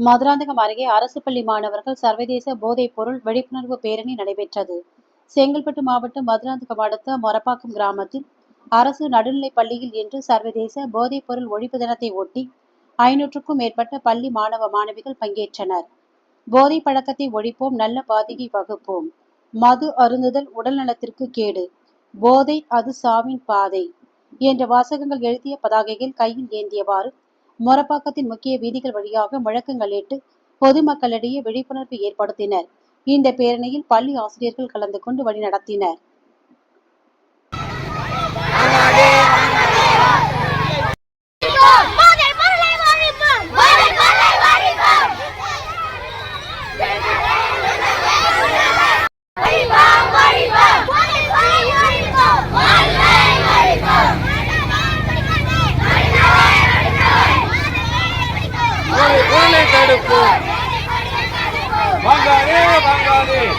மதுராந்தகம் அருகே அரசு பள்ளி மாணவர்கள் சர்வதேச போதைப் பொருள் விழிப்புணர்வு பேரணி நடைபெற்றது. செங்கல்பட்டு மாவட்டம் மதுராந்தகம் அடுத்த மொரப்பாக்கம் கிராமத்தில் அரசு நடுநிலைப் பள்ளியில் இன்று சர்வதேச போதைப் பொருள் ஒழிப்பு தினத்தை ஒட்டி ஐநூற்றுக்கும் மேற்பட்ட பள்ளி மாணவ மாணவிகள் பங்கேற்றனர். போதை பழக்கத்தை ஒழிப்போம் நல்ல பாதையை வகுப்போம். மது அருந்துதல் உடல் நலத்திற்கு கேடு. போதை அது சாவின் பாதை. என்ற வாசகங்கள் எழுதிய பதாகையில் கையில் ஏந்தியவாறு மொரப்பாக்கத்தின் முக்கிய வீதிகள் வழியாக முழக்கங்களிட்டு பொதுமக்களிடையே விழிப்புணர்வு ஏற்படுத்தினர். இந்த பேரணியில் பள்ளி ஆசிரியர்கள் கலந்து கொண்டு வழிநடத்தினர். 对